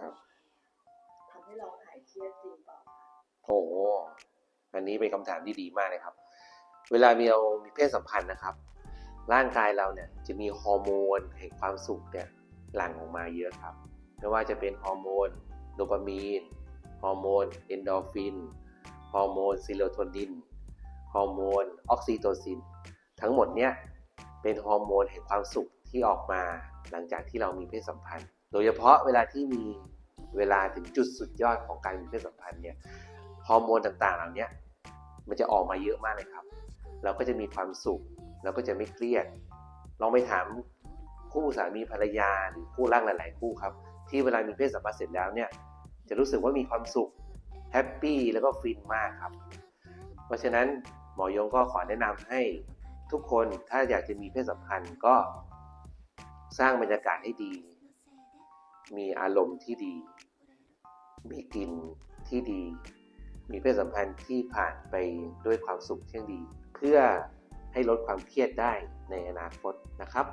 ครับทำให้เราหายเครียดจริงเปล่าโอ้โหอันนี้เป็นคำถามที่ดีมากเลยครับ เวลามีเรามีเพศสัมพันธ์นะครับ ร่างกายเราเนี่ยจะมีฮอร์โมนแห่งความสุขเนี่ยหลั่งออกมาเยอะครับ ไม่ว่าจะเป็นฮอร์โมนโดปามีน ฮอร์โมนเอนโดฟิน ฮอร์โมนซิโรโทนิน ฮอร์โมนออกซิโตซิน ทั้งหมดเนี่ยเป็นฮอร์โมนแห่งความสุข ที่ออกมาหลังจากที่เรามีเพศสัมพันธ์ โดยเฉพาะเวลาที่มีเวลาถึงจุดสุดยอดของการมีเพศสัมพันธ์เนี่ยฮอร์โมนต่างๆ เหล่านี้มันจะออกมาเยอะมากเลยครับ เราก็จะมีความสุข เราก็จะไม่เครียด ลองไปถามคู่สามีภรรยาหรือคู่รักหลาย ๆ คู่ครับ ที่เวลามีเพศสัมพันธ์เสร็จแล้วเนี่ยจะรู้สึกว่ามีความสุขแฮปปี้แล้วก็ฟินมากครับ เพราะฉะนั้นหมอยงก็ขอแนะนำให้ทุกคนถ้าอยากจะมีเพศสัมพันธ์ก็ สร้างบรรยากาศให้ดี มีอารมณ์ที่ดี มีกลิ่นที่ดี มีเพศสัมพันธ์ที่ผ่านไปด้วยความสุขที่ดี เพื่อให้ลดความเครียดได้ในอนาคตนะครับ